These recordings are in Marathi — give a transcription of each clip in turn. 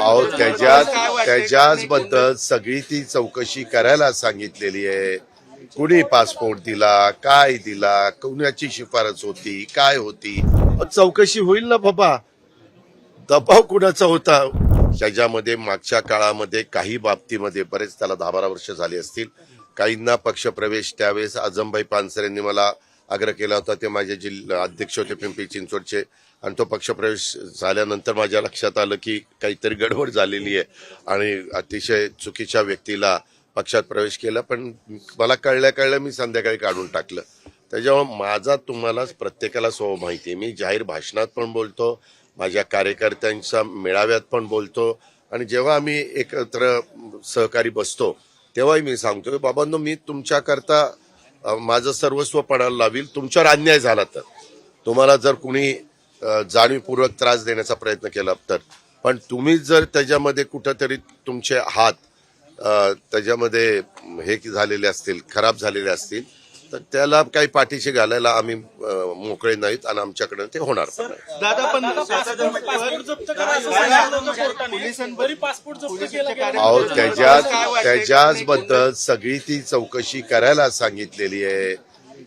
अहो त्याच्यात काय वाटतंय? त्याच्याच बद्दल सगळी ती चौकशी करायला सांगितलेली आहे. कुणी पासपोर्ट दिला? काय दिला? कुणाची शिफारस होती? काय होती? चौकशी होईल ना बाबा. दबाव कुणाचा होता? त्याच्यामध्ये मागच्या काळामध्ये काही बाबतीमध्ये बरेच त्याला दहा बारा वर्ष झाली असतील. काहींना पक्षप्रवेश त्यावेळेस आजमभाई पानसरेंनी मला आग्रह केला होता. ते माझे जिल्हा अध्यक्ष होते पिंपरी चिंचवडचे. आणि तो पक्षप्रवेश झाल्यानंतर माझ्या लक्षात आलं की काहीतरी गडबड झालेली आहे. आणि अतिशय चुकीच्या व्यक्तीला पक्षात प्रवेश केला. पण मला कळल्या कळल्या मी संध्याकाळी काढून टाकलं. त्याच्यामुळे माझा तुम्हाला प्रत्येकाला सो माहिती आहे. मी जाहीर भाषणात पण बोलतो. माझ्या कार्यकर्त्यांच्या मेळाव्यात पण बोलतो. आणि जेव्हा आम्ही एकत्र सहकारी बसतो तेव्हाही मी सांगतो बाबांनो मी तुमच्याकरता माझं सर्वस्व पणाला लावील. तुमच्यावर अन्याय झाला तर. तुम्हाला जर कुणी जाणीवपूर्वक त्रास देण्याचा प्रयत्न केला तर. पण तुम्ही जर त्याच्यामध्ये कुठंतरी तुमचे हात त्याच्यामध्ये हे झालेले असतील खराब झालेले असतील तर त्याला काही पाठीशी घालायला आम्ही मोकळे नाहीत आणि आमच्याकडे ते होणार पण अहो त्याच्यात? त्याच्याच बद्दल सगळी ती चौकशी करायला सांगितलेली आहे.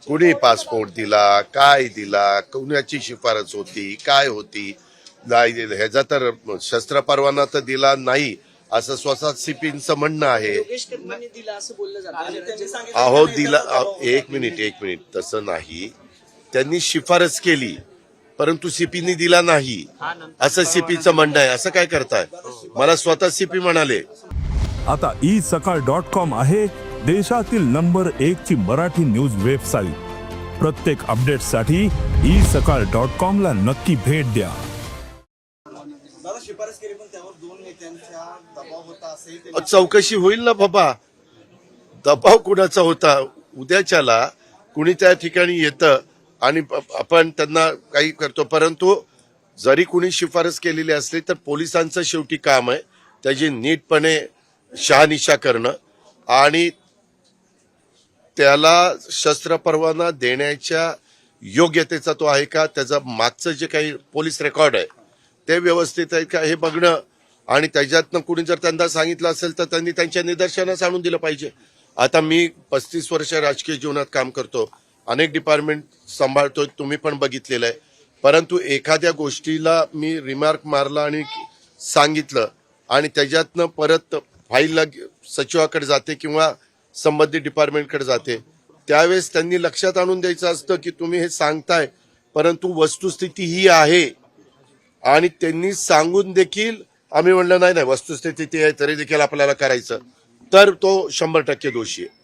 कुणी पासपोर्ट दिला काय दिला कुणाची शिफारस होती काय होती? नाही दिलं. ह्याचा तर शस्त्र परवाना तर दिला नाही. असं स्वतः सिपींचं म्हणणं आहे. योगेश कदमांनी दिला असं बोललं जातं. अहो दिला एक मिनिट एक मिनिट. तसं नाही. त्यांनी शिफारस केली परंतु सीपीनी दिला नाही. असं सीपीचं म्हणणं आहे. असं काय करताय? मला स्वतः सीपी म्हणाले. आता ई सकाळ डॉट कॉम आहे देशातील नंबर एक ची मराठी न्यूज वेबसाईट. प्रत्येक अपडेटसाठी ई सकाळ डॉट कॉम ला नक्की भेट द्या. शिफारस केली पण त्यावर दोन नेत्यांचा दबाव होता असंही चौकशी होईल ना बाबा. दबाव कुणाचा होता? उद्याच्याला कुणी त्या ठिकाणी येतं आणि आपण त्यांना काही करतो. परंतु जरी कुणी शिफारस केलेली असली तर पोलिसांचं शेवटी काम आहे त्याची नीटपणे शहानिशा करणं आणि त्याला शस्त्र परवाना देण्याच्या योग्यतेचा तो आहे का? त्याचा मागचं जे काही पोलीस रेकॉर्ड आहे ते व्यवस्थित आहे का हे बघणं आणि त्याच्यातनं कुणी जर त्यांना सांगितलं असेल तर त्यांनी त्यांच्या निदर्शनास आणून दिलं पाहिजे. आता मी पस्तीस वर्ष राजकीय जीवनात काम करतो. अनेक डिपार्टमेंट सांभाळतोय तुम्ही पण बघितलेलं आहे. परंतु एखाद्या गोष्टीला मी रिमार्क मारला आणि सांगितलं आणि त्याच्यातनं परत फाईलला सचिवाकडे जाते किंवा संबंधित डिपार्टमेंटकडे जाते त्यावेळेस त्यांनी लक्षात आणून द्यायचं असतं की तुम्ही हे सांगताय परंतु वस्तुस्थिती ही आहे. आणि त्यांनी सांगून देखील आम्ही म्हणलं नाही नाही वस्तुस्थिती ती आहे तरी देखील आपल्याला करायचं. तर तो शंभर टक्के दोषी आहे.